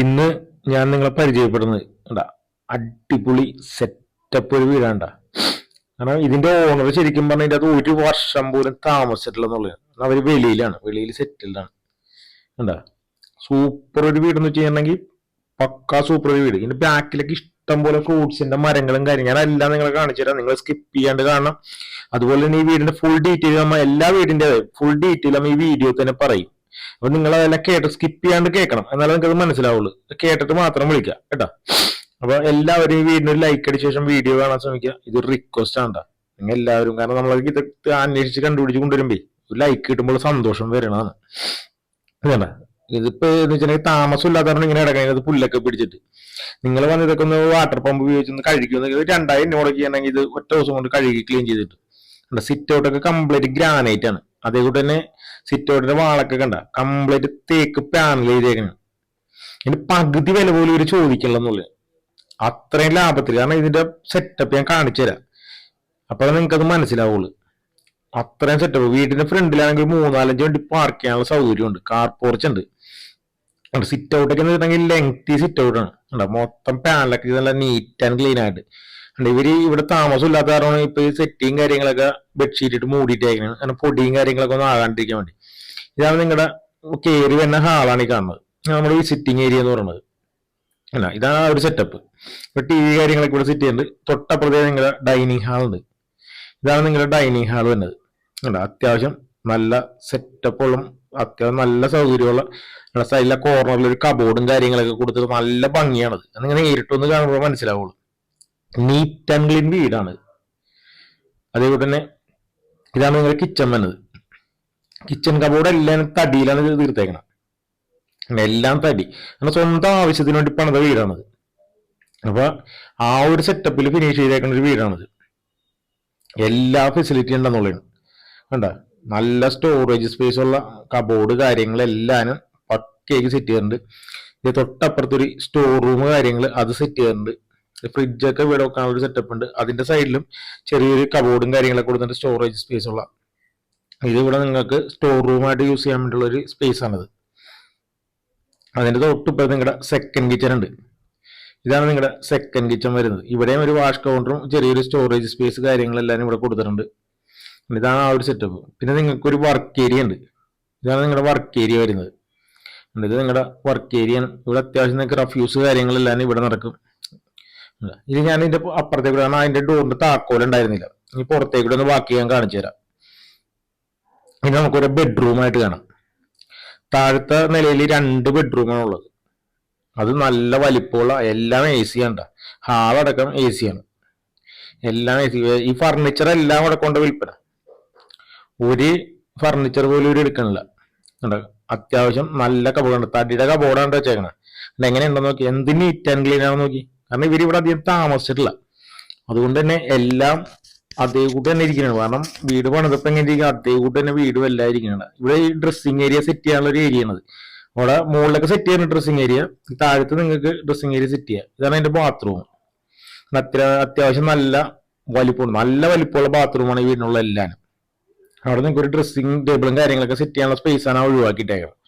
ഇന്ന് ഞാൻ നിങ്ങളെ പരിചയപ്പെടുന്നത് കണ്ടാ അടിപൊളി സെറ്റപ്പ് ഒരു വീടാണ്ട. കാരണം ഇതിന്റെ ഓണർ ശരിക്കും പറഞ്ഞാൽ ഇതിന്റെ അത് ഒരു വർഷം പോലും താമസിച്ചിട്ടില്ലെന്നുള്ളത് അവർ വെളിയിലാണ് വെളിയിൽ സെറ്റിൽഡാണ് കണ്ടാ സൂപ്പർ ഒരു വീടെന്ന് വെച്ച് കഴിഞ്ഞിട്ടുണ്ടെങ്കിൽ പക്കാ സൂപ്പർ ഒരു വീട്. ഇതിന്റെ ബാക്കിലൊക്കെ ഇഷ്ടം പോലെ ഫ്രൂട്ട്സിന്റെ മരങ്ങളും കാര്യം എല്ലാം നിങ്ങളെ കാണിച്ചു തരാം. നിങ്ങൾ സ്കിപ്പ് ചെയ്യാണ്ട് കാണണം. അതുപോലെ തന്നെ ഈ വീടിന്റെ ഫുൾ ഡീറ്റെയിൽ നമ്മ എല്ലാ വീടിന്റെ ഫുൾ ഡീറ്റെയിൽ നമ്മ ഈ വീഡിയോ തന്നെ പറയും. അപ്പൊ നിങ്ങൾ അതെല്ലാം കേട്ട് സ്കിപ്പ് ചെയ്യാണ്ട് കേൾക്കണം. എന്നാലും നിങ്ങൾക്ക് മനസ്സിലാവുള്ളൂ. കേട്ടിട്ട് മാത്രം വിളിക്കുക കേട്ടോ? അപ്പൊ എല്ലാവരും ഈ വീടിന് ലൈക്ക് അടിച്ച ശേഷം വീഡിയോ കാണാൻ ശ്രമിക്കുക ഇത് റിക്വസ്റ്റ് ആണ്. നിങ്ങൾ എല്ലാവരും കാരണം നമ്മൾ ഇത് അന്വേഷിച്ച് കണ്ടുപിടിച്ച് കൊണ്ടുവരുമ്പേ ഒരു ലൈക്ക് കിട്ടുമ്പോൾ സന്തോഷം വരണതാണ്. അതാണ് ഇതിപ്പോ എന്ന് വെച്ചിട്ടുണ്ടെങ്കിൽ താമസം ഇല്ലാത്തവരാണ് ഇങ്ങനെ ഇടക്കുന്നത് പുല്ലൊക്കെ പിടിച്ചിട്ട്. നിങ്ങൾ വന്ന് ഇതൊക്കെ ഒന്ന് വാട്ടർ പമ്പ് ഉപയോഗിച്ച് ഒന്ന് കഴുകുമെങ്കിൽ ഇത് രണ്ടായിരം രൂപ ചെയ്യണമെങ്കിൽ ഇത് ഒറ്റ ദിവസം കൊണ്ട് കഴുകി ക്ലീൻ ചെയ്തിട്ട്. സിറ്റ് ഔട്ടൊക്കെ കംപ്ലീറ്റ് ഗ്രാനൈറ്റ് ആണ്. അതേകൂടെ തന്നെ സിറ്റ് ഔട്ടിന്റെ വാളൊക്കെ കണ്ട കംപ്ലീറ്റ് തേക്ക് പാനൽ ചെയ്തേക്കണം ഇതിന് പകുതി വില പോലും ഇവർ ചോദിക്കണമെന്നുള്ളത് അത്രയും ലാഭത്തിൽ കാരണം ഇതിന്റെ സെറ്റപ്പ് ഞാൻ കാണിച്ചു തരാം. അപ്പോഴേ നിങ്ങൾക്ക് അത് മനസ്സിലാവുള്ളൂ. അത്രയും സെറ്റപ്പ് വീടിന്റെ ഫ്രണ്ടിലാണെങ്കിൽ മൂന്നാലഞ്ച് വണ്ടി പാർക്ക് ചെയ്യാനുള്ള സൗകര്യമുണ്ട് കാർ പോർച്ച് ഉണ്ട്. സിറ്റ് ഔട്ട് ഒക്കെ വെച്ചിട്ടുണ്ടെങ്കിൽ ലെങ്തി സിറ്റ് ആണ്? മൊത്തം പാനലൊക്കെ നല്ല നീറ്റ് ആൻഡ് ക്ലീൻ ആയിട്ട്? ഇവർ ഇവിടെ താമസം ഇല്ലാത്ത കാരണം ഇപ്പൊ ഈ സെറ്റിയും കാര്യങ്ങളൊക്കെ ബെഡ്ഷീറ്റ് ഇട്ട് മൂടിയിട്ടേക്കുന്നത് കാരണം പൊടിയും കാര്യങ്ങളൊക്കെ ഒന്ന് ആകാണ്ടിരിക്കാൻ വേണ്ടി. ഇതാണ് നിങ്ങളുടെ കയറി വരുന്ന ഹാളാണ് ഈ കാണുന്നത്. നമ്മുടെ ഈ സിറ്റിംഗ് ഏരിയ എന്ന് പറയുന്നത്. അല്ല ഇതാണ് ആ ഒരു സെറ്റപ്പ് ഇപ്പൊ ടി വി കാര്യങ്ങളൊക്കെ ഇവിടെ സെറ്റ് ചെയ്യുന്നുണ്ട്. തൊട്ടപ്പുറത്തേ നിങ്ങളുടെ ഡൈനിങ് ഹാൾ ഉണ്ട്. ഇതാണ് നിങ്ങളുടെ ഡൈനിങ് ഹാൾ വരുന്നത്. അല്ല അത്യാവശ്യം നല്ല സെറ്റപ്പുള്ള അത്യാവശ്യം നല്ല സൗകര്യമുള്ള സൈഡിലെ കോർണറിൽ ഒരു കബോർഡും കാര്യങ്ങളൊക്കെ കൊടുത്തിട്ട് നല്ല ഭംഗിയാണത്. നിങ്ങൾ നേരിട്ടൊന്ന് കാണുമ്പോൾ മനസ്സിലാവുള്ളൂ. നീറ്റ് ആൻഡ് ക്ലീൻ വീടാണ് അതേപോലെ തന്നെ ഇതാണ് നിങ്ങളുടെ കിച്ചൺ വന്നത് കിച്ചൺ കബോർഡ് എല്ലാം തടിയിലാണ് തീർത്തേക്കണം എല്ലാം തടി. നമ്മുടെ സ്വന്തം ആവശ്യത്തിന് വേണ്ടി പണിത വീടാണത്. അപ്പൊ ആ ഒരു സെറ്റപ്പിൽ ഫിനിഷ് ചെയ്തേക്കുന്ന ഒരു വീടാണത്. എല്ലാ ഫെസിലിറ്റി ഉണ്ടെന്നുള്ളതാണ്. കണ്ട? നല്ല സ്റ്റോറേജ് സ്പേസ് ഉള്ള കബോർഡ് കാര്യങ്ങളെല്ലാം പക്കയ്ക്ക് സെറ്റ് ചെയ്തിട്ടുണ്ട് ഇത് തൊട്ടപ്പുറത്ത് ഒരു സ്റ്റോർ റൂം കാര്യങ്ങൾ അത് സെറ്റ് ചെയ്തിട്ടുണ്ട് ഫ്രിഡ്ജൊക്കെ ഇവിടെ വെക്കാനുള്ള ഒരു സെറ്റപ്പ് ഉണ്ട്. അതിന്റെ സൈഡിലും ചെറിയൊരു കബോർഡും കാര്യങ്ങളൊക്കെ കൊടുത്തിട്ട് സ്റ്റോറേജ് സ്പേസ് ഉള്ള. ഇത് ഇവിടെ നിങ്ങൾക്ക് സ്റ്റോർ റൂമായിട്ട് യൂസ് ചെയ്യാൻ വേണ്ടിയുള്ള ഒരു സ്പേസ് ആണിത്. അതിന്റെ തൊട്ടിപ്പോൾ നിങ്ങളുടെ സെക്കൻഡ് കിച്ചൺ ഉണ്ട്. ഇതാണ് നിങ്ങളുടെ സെക്കൻഡ് കിച്ചൺ വരുന്നത്. ഇവിടെയും ഒരു വാഷ് കൗണ്ടറും ചെറിയൊരു സ്റ്റോറേജ് സ്പേസ് കാര്യങ്ങളെല്ലാം ഇവിടെ കൊടുത്തിട്ടുണ്ട്. ഇതാണ് ആ ഒരു സെറ്റപ്പ് പിന്നെ നിങ്ങൾക്ക് ഒരു വർക്ക് ഏരിയ ഉണ്ട്. ഇതാണ് നിങ്ങളുടെ വർക്ക് ഏരിയ വരുന്നത്. ഇത് നിങ്ങളുടെ വർക്ക് ഏരിയ ഇവിടെ അത്യാവശ്യം നിങ്ങൾക്ക് റഫ്യൂസ് കാര്യങ്ങളെല്ലാം ഇവിടെ നടക്കും. ഇത് ഞാൻ ഇതിന്റെ അപ്പുറത്തേക്ക് കാരണം അതിന്റെ ഡോറിന്റെ താക്കോൽ ഉണ്ടായിരുന്നില്ല. ഇനി പുറത്തേക്ക് ഒന്ന് ബാക്കി ഞാൻ കാണിച്ചു തരാം. ഇനി നമുക്കൊരു ബെഡ്റൂം ആയിട്ട് കാണാം. താഴത്തെ നിലയിൽ രണ്ട് ബെഡ്റൂമാണ് ഉള്ളത്. അത് നല്ല വലിപ്പമുള്ള എല്ലാം എ സി ആണ് ഹാളടക്കം എ സി ആണ്. എല്ലാം എ സി ഈ ഫർണിച്ചർ എല്ലാം കൂടെ കൊണ്ട് വിൽപ്പന. ഒരു ഫർണിച്ചർ പോലും ഒരു എടുക്കണില്ല? അത്യാവശ്യം നല്ല കബോർഡുണ്ട് തടിയുടെ കബോർഡാണ് വെച്ചേക്കണേ. എങ്ങനെയുണ്ടോ നോക്കി. എന്ത് നീറ്റ് ആൻഡ് ക്ലീൻ ആണെന്ന് നോക്കി. കാരണം ഇവർ ഇവിടെ അധികം താമസിച്ചിട്ടില്ല. അതുകൊണ്ട് തന്നെ എല്ലാം അതേ കൂട്ട് തന്നെ ഇരിക്കുന്നത് കാരണം വീട് പണിതപ്പോ എങ്ങനെ ഇരിക്കും? അതേ കൂട്ട് തന്നെ വീടും എല്ലാം ഇരിക്കുന്നത് ഇവിടെ ഈ ഡ്രസ്സിങ് ഏരിയ സെറ്റ് ചെയ്യാനുള്ള ഒരു ഏരിയ ആണത്. അവിടെ മുകളിലൊക്കെ സെറ്റ് ചെയ്യുന്ന ഡ്രസ്സിങ് ഏരിയ താഴത്ത് നിങ്ങൾക്ക് ഡ്രസ്സിങ് ഏരിയ സെറ്റ് ചെയ്യാം. ഇതാണ് എന്റെ ബാത്റൂം അത്ര അത്യാവശ്യം നല്ല വലിപ്പമുണ്ട്. നല്ല വലിപ്പമുള്ള ബാത്റൂമാണ് ഈ വീടിനുള്ള എല്ലാം. അവിടെ നിങ്ങൾക്ക് ഒരു ഡ്രസ്സിങ് ടേബിളും കാര്യങ്ങളൊക്കെ സെറ്റ് ചെയ്യാനുള്ള സ്പേസ് ആണ് ആ ഒഴിവാക്കിയിട്ടേക്കുന്നത്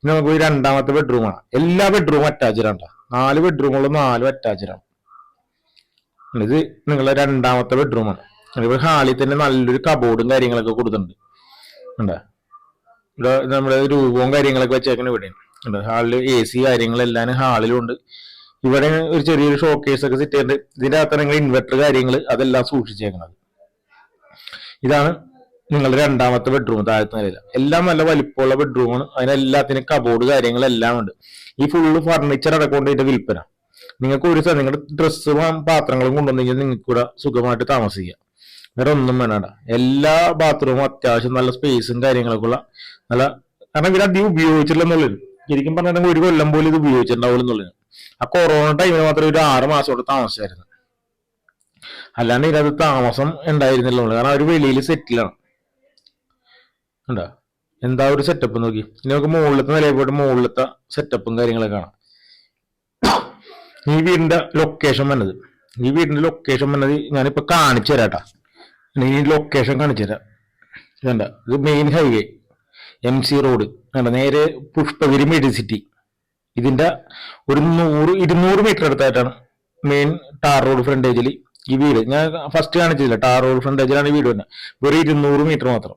ഇനി നമുക്ക് രണ്ടാമത്തെ ബെഡ്റൂമാണ് എല്ലാ ബെഡ്റൂമും അറ്റാച്ച്ഡ് ആണ്. നാല് ബെഡ്റൂമുകളും നാലും അറ്റാച്ച്ഡ് ആണ് ഇത് നിങ്ങളുടെ രണ്ടാമത്തെ ബെഡ്റൂമാണ് ഇവിടെ ഹാളിൽ തന്നെ നല്ലൊരു കബോർഡും കാര്യങ്ങളൊക്കെ കൊടുത്തിട്ടുണ്ട്. ഇവിടെ നമ്മുടെ രൂപവും കാര്യങ്ങളൊക്കെ വെച്ചേക്കുന്ന ഇവിടെയാണ് ഉണ്ട് ഹാളിൽ എ സി കാര്യങ്ങളെല്ലാം ഹാളിലും ഉണ്ട് ഇവിടെ ഒരു ചെറിയൊരു ഷോക്കേസ് ഒക്കെ സെറ്റ് ചെയ്തിട്ടുണ്ട്. ഇതിന്റെ അകത്ത് നിങ്ങൾ ഇൻവെർട്ടർ കാര്യങ്ങൾ അതെല്ലാം സൂക്ഷിച്ചേക്കുന്നത് ഇതാണ് നിങ്ങളുടെ രണ്ടാമത്തെ ബെഡ്റൂം താഴത്തെ നിലയില്ല. എല്ലാം നല്ല വലിപ്പമുള്ള ബെഡ്റൂമാണ് അതിനെല്ലാത്തിനും കബോർഡ് കാര്യങ്ങളെല്ലാം ഉണ്ട്. ഈ ഫുള്ള് ഫർണിച്ചർ അടക്കൊണ്ട് ഇതിന്റെ വിൽപ്പന. നിങ്ങൾക്ക് ഒരു നിങ്ങളുടെ ഡ്രസ്സും പാത്രങ്ങളും കൊണ്ടുവന്നെങ്കിൽ നിങ്ങൾക്ക് ഇവിടെ സുഖമായിട്ട് താമസിക്കാം. വേറെ ഒന്നും വേണ്ട. എല്ലാ ബാത്റൂമും അത്യാവശ്യം നല്ല സ്പേസും കാര്യങ്ങളൊക്കെ ഉള്ള നല്ല കാരണം ഇവർ അധികം ഉപയോഗിച്ചിട്ടില്ലെന്നുള്ളത് ശരിക്കും പറഞ്ഞിട്ടുണ്ടെങ്കിൽ ഒരു കൊല്ലം പോലും ഇത് ഉപയോഗിച്ചിട്ടുണ്ടാവില്ല എന്നുള്ളത് ആ കൊറോണ ടൈമിൽ മാത്രമേ ഒരു ആറ് മാസത്തോടെ താമസിച്ചായിരുന്നു. അല്ലാണ്ട് ഇതിനകത്ത് താമസം ഉണ്ടായിരുന്നില്ല കാരണം അവർ വെളിയിൽ സെറ്റിലാണ് ഉണ്ടോ എന്താ ഒരു സെറ്റപ്പ് നോക്കി. ഇനി നമുക്ക് മുകളിലത്തെ നിലയിൽ പോയിട്ട് മുകളിലത്തെ സെറ്റപ്പും കാര്യങ്ങളൊക്കെ കാണാം. ഈ വീടിന്റെ ലൊക്കേഷൻ വന്നത്. ഈ വീടിന്റെ ലൊക്കേഷൻ വന്നത് ഞാനിപ്പോ കാണിച്ചു തരാട്ടാ. ഈ ലൊക്കേഷൻ കാണിച്ചു തരാം. വേണ്ട ഇത് main highway M C road വേണ്ട നേരെ പുഷ്പഗിരി മെഡിസിറ്റി ഇതിന്റെ ഒരു നൂറ് ഇരുന്നൂറ് മീറ്റർ അടുത്തായിട്ടാണ് മെയിൻ ടാർ റോഡ് ഫ്രണ്ടേജിൽ ഈ വീട്. ഞാൻ ഫസ്റ്റ് കാണിച്ചില്ല ടാർ റോഡ് ഫ്രണ്ടേജിലാണ് ഈ വീട് തന്നെ വെറും ഇരുന്നൂറ് മീറ്റർ മാത്രം.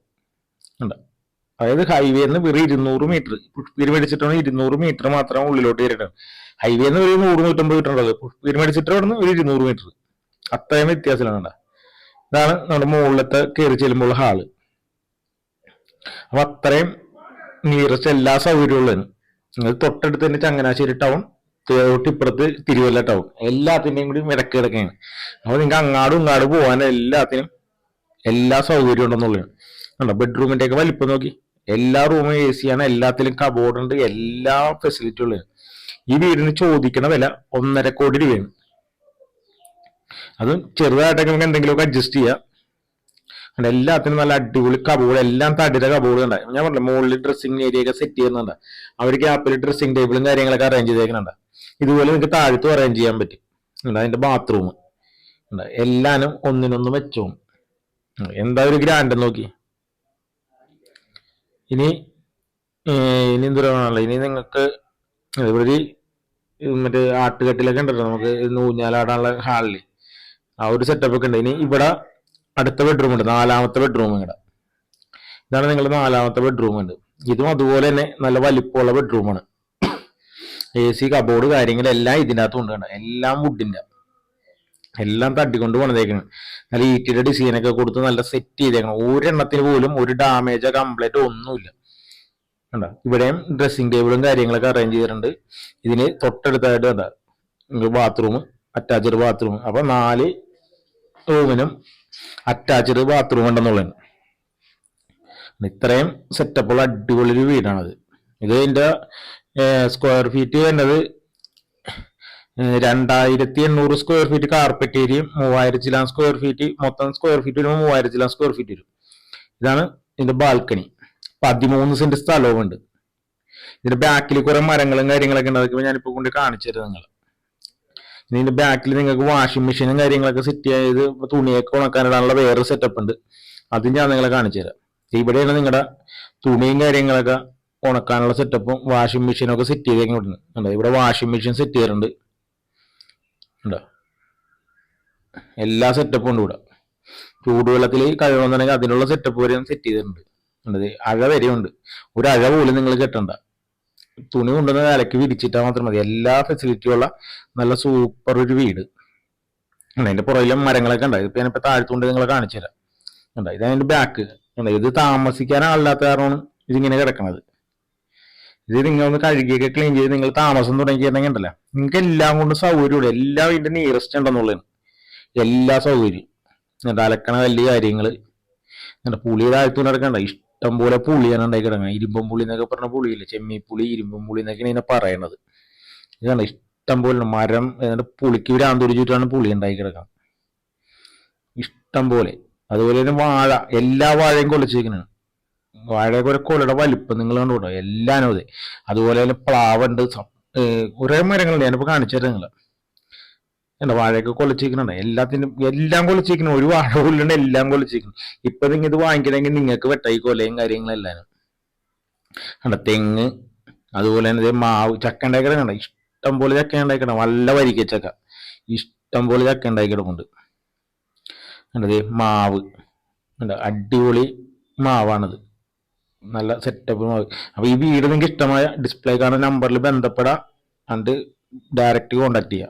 ഉണ്ട്. അതായത് ഹൈവേന്ന് വെറും ഇരുന്നൂറ് മീറ്റർ പുഷ്പീര് മേടിച്ചിട്ടാണ് ഇരുന്നൂറ് മീറ്റർ മാത്രം ഉള്ളിലോട്ട് കയറിയിട്ടാണ് ഹൈവേന്ന് ഒരു നൂറ് നൂറ്റമ്പത് ഉള്ളത്. പുഷ്പീര് മേടിച്ചിട്ട് നിന്ന് ഒരു ഇരുന്നൂറ് മീറ്റർ അത്രയും വ്യത്യാസമാണ് ഇതാണ് നമ്മുടെ മുകളിലത്തെ കയറി ചെല്ലുമ്പോൾ ഹാൾ. അപ്പൊ അത്രയും നിയറസ്റ്റ് എല്ലാ സൗകര്യവും ഉള്ളതാണ്. നിങ്ങൾ തൊട്ടടുത്ത് തന്നെ ചങ്ങനാശ്ശേരി ടൗൺ തൊട്ടിപ്പുറത്ത് തിരുവല്ല ടൗൺ എല്ലാത്തിന്റെയും കൂടി ഇടയ്ക്ക് കിടക്കുകയാണ് അപ്പൊ നിങ്ങൾക്ക് അങ്ങാടും ഇങ്ങാടും പോകാൻ എല്ലാത്തിനും എല്ലാ സൗകര്യം ഉണ്ടെന്നുള്ളതാണ്. കണ്ടോ? ബെഡ്റൂമിന്റെ ഒക്കെ വലിപ്പം നോക്കി. എല്ലാ റൂമും എ സി ആണ് എല്ലാത്തിലും കബോർഡ് ഉണ്ട് എല്ലാ ഫെസിലിറ്റികളും ഈ വീടിന് ചോദിക്കണ വില ഒന്നര കോടി രൂപയാണ്. അതും ചെറുതായിട്ടൊക്കെ നമുക്ക് എന്തെങ്കിലുമൊക്കെ അഡ്ജസ്റ്റ് ചെയ്യാം. അങ്ങനെ എല്ലാത്തിനും നല്ല അടിപൊളി കബോർഡ് എല്ലാം തടിര കബോർഡ് ഉണ്ടായി ഞാൻ പറഞ്ഞില്ല മുകളിൽ ഡ്രസ്സിംഗ് ഏരിയ ഒക്കെ സെറ്റ് ചെയ്യുന്നുണ്ട് അവർ ഗ്യാപ്പിൽ ഡ്രസ്സിംഗ് ടേബിളും കാര്യങ്ങളൊക്കെ അറേഞ്ച് ചെയ്തേക്കുന്നുണ്ട് ഇതുപോലെ നിങ്ങൾക്ക് താഴത്തും അറേഞ്ച് ചെയ്യാൻ പറ്റും. അതിന്റെ ബാത്റൂം എല്ലാനും ഒന്നിനൊന്ന് വെച്ചോ എന്താ ഒരു ഗ്രാൻഡ് നോക്കി. ഇനി ഇനിയും പറയാനുള്ള ഇനി നിങ്ങൾക്ക് ഇവിടെ ഒരു മറ്റേ ആട്ടുകെട്ടിലൊക്കെ ഉണ്ടല്ലോ നമുക്ക് ഊഞ്ഞാലാടാനുള്ള ഹാളിൽ. ആ ഒരു സെറ്റപ്പ് ഒക്കെ ഉണ്ട്. ഇനി ഇവിടെ അടുത്ത ബെഡ്റൂം ഉണ്ട്. നാലാമത്തെ ബെഡ്റൂം ഇവിടെ. ഇതാണ് നിങ്ങളുടെ നാലാമത്തെ ബെഡ്റൂം ഉണ്ട്. ഇതും അതുപോലെ തന്നെ നല്ല വലിപ്പമുള്ള ബെഡ്റൂമാണ് എ സി കബോർഡ് കാര്യങ്ങളെല്ലാം ഇതിനകത്ത് ഉണ്ട് എല്ലാം വുഡിന്റെ എല്ലാം തട്ടിക്കൊണ്ട് പണിതേക്കണം. നല്ല ഈറ്റിയുടെ ഡിസൈനൊക്കെ കൊടുത്ത് നല്ല സെറ്റ് ചെയ്തേക്കണം. ഒരെണ്ണത്തിന് പോലും ഒരു ഡാമേജോ കംപ്ലൈന്റോ ഒന്നുമില്ല. കണ്ടോ? ഇവിടെയും ഡ്രസ്സിങ് ടേബിളും കാര്യങ്ങളൊക്കെ അറേഞ്ച് ചെയ്തിട്ടുണ്ട്. ഇതിന് തൊട്ടടുത്തായിട്ട് കണ്ട ബാത്റൂം അറ്റാച്ച്ഡ് ബാത്റൂം അപ്പൊ നാല് റൂമിനും അറ്റാച്ച്ഡ് ബാത്റൂം ഉണ്ടെന്നുള്ളതാണ്. ഇത്രയും സെറ്റപ്പുള്ള അടിപൊളി ഒരു വീടാണത്. ഇത് ഇതിന്റെ സ്ക്വയർ ഫീറ്റ് വരുന്നത് രണ്ടായിരത്തി എണ്ണൂറ് സ്ക്വയർ ഫീറ്റ് കാർപ്പറ്റ് ഏരിയയും മൂവായിരം ചിലാൻ സ്ക്വയർ ഫീറ്റ് മൊത്തം സ്ക്വയർ ഫീറ്റ് വരുമ്പോൾ മൂവായിരം ചിലാൻ സ്ക്വയർ ഫീറ്റ് വരും. ഇതാണ് ഇതിന്റെ ബാൽക്കണി പതിമൂന്ന് സെന്റ് സ്ഥലവും ഉണ്ട് ഇതിന്റെ ബാക്കിൽ കുറെ മരങ്ങളും കാര്യങ്ങളൊക്കെ ഉണ്ട്. അതൊക്കെ ഞാനിപ്പോ കൊണ്ട് കാണിച്ചു തരാം നിങ്ങൾ ഇതിന്റെ ബാക്കിൽ നിങ്ങൾക്ക് വാഷിംഗ് മെഷീനും കാര്യങ്ങളൊക്കെ സെറ്റ് ചെയ്ത് തുണിയൊക്കെ ഉണക്കാനിടാനുള്ള വേറെ സെറ്റപ്പ് ഉണ്ട്. അത് ഞാൻ നിങ്ങളെ കാണിച്ചു തരാം. ഇവിടെയാണ് നിങ്ങളുടെ തുണിയും കാര്യങ്ങളൊക്കെ ഉണക്കാനുള്ള സെറ്റപ്പും വാഷിംഗ് മെഷീനും ഒക്കെ സെറ്റ് ചെയ്തേക്കുന്നുണ്ട് ഇവിടെ വാഷിംഗ് മെഷീൻ സെറ്റ് ചെയ്തിട്ടുണ്ട് ഉണ്ടോ. എല്ലാ സെറ്റപ്പും ഉണ്ട് ഇവിടെ. ചൂടുവെള്ളത്തിൽ കഴുകുന്നുണ്ടെങ്കിൽ അതിനുള്ള സെറ്റപ്പ് വരെയും സെറ്റ് ചെയ്തിട്ടുണ്ട്. ഉണ്ട് അഴ വരെയുണ്ട് ഒരു അഴ പോലും നിങ്ങൾ കെട്ടണ്ട. തുണി കൊണ്ടുവന്ന അലക്കി വിരിച്ചിട്ടാൽ മാത്രം മതി. എല്ലാ ഫെസിലിറ്റിയും ഉള്ള നല്ല സൂപ്പർ ഒരു വീട്. അതിന്റെ പുറകിലെ മരങ്ങളൊക്കെ ഉണ്ട്. ഇപ്പൊ ഞാനിപ്പോ താഴ്ത്തുകൊണ്ട് നിങ്ങളെ കാണിച്ചു തരാം ഉണ്ട് ഇത് ബാക്ക് ഉണ്ട് ഇത് താമസിക്കാൻ കാരണമാണ് ഇതിങ്ങനെ കിടക്കണത്. ഇത് നിങ്ങൾ ഒന്ന് കഴുകിയൊക്കെ ക്ലീൻ ചെയ്ത് നിങ്ങൾ താമസം തുടങ്ങിയിട്ടുണ്ടെങ്കിൽ ഉണ്ടല്ലോ. നിങ്ങൾക്ക് എല്ലാം കൊണ്ടും സൗകര്യമുള്ളൂ. എല്ലാം ഇതിന്റെ നിയറസ്റ്റ് ഉണ്ടെന്നുള്ളതാണ്. എല്ലാ സൗകര്യം എന്നിട്ട് അലക്കണ വലിയ കാര്യങ്ങൾ എന്നിട്ട് പുളി താഴ്ത്തു നടക്കണ്ട. ഇഷ്ടം പോലെ പുളിയാണ് ഉണ്ടായി കിടക്കുന്നത് ഇരുമ്പം പുളി എന്നൊക്കെ പറഞ്ഞ പുളിയില്ലേ? ചെമ്മിപ്പുളി ഇരുമ്പം പുളി എന്നൊക്കെയാണ് ഇതിനെ പറയണത്. ഇതാണ് ഇഷ്ടം പോലെ മരം എന്നിട്ട് പുളിക്ക് ഭ്രാന്തൊടിച്ചിട്ടാണ് പുളി ഉണ്ടായി കിടക്കുന്നത് ഇഷ്ടം പോലെ. അതുപോലെ തന്നെ വാഴ. എല്ലാ വാഴയും കൊലച്ചിരിക്കുന്നതാണ് ഒരു കൊലയുടെ വലിപ്പം നിങ്ങൾ കണ്ടുകൂടോ? എല്ലാം അതെ അതുപോലെ തന്നെ പ്ലാവുണ്ട്. കുറേ മരങ്ങളുണ്ട്. ഞാനിപ്പോ കാണിച്ചു തരാം നിങ്ങൾ. എന്താ വാഴയൊക്കെ കൊലച്ചിരിക്കുന്നുണ്ട് എല്ലാത്തിനും എല്ലാം കൊലച്ചിരിക്കണം ഒരു വാഴ കൊല്ലുണ്ട് എല്ലാം കൊലച്ചിരിക്കണം ഇപ്പൊ നിങ്ങൾ ഇത് വാങ്ങിക്കണമെങ്കിൽ നിങ്ങൾക്ക് വെട്ടായി കൊലയും കാര്യങ്ങളെല്ലാം കണ്ട? തെങ്ങ്. അതുപോലെ തന്നെ മാവ്. ചക്ക ഉണ്ടാക്കണം കണ്ട? ഇഷ്ടം പോലെ ചക്ക ഉണ്ടാക്കണം നല്ല വരിക്ക ചക്ക. ഇഷ്ടം പോലെ ചക്ക ഉണ്ടാക്കി കിടക്കുന്നുണ്ട് കണ്ടത് മാവ്. അടിപൊളി മാവാണത്. നല്ല സെറ്റപ്പ് അപ്പോൾ അപ്പൊ ഈ വീട് നിങ്ങൾക്ക് ഇഷ്ടമായ ഡിസ്പ്ലേ നമ്പറിൽ ബന്ധപ്പെടാം. and ഡയറക്റ്റ് കോണ്ടാക്ട് ചെയ്യാം.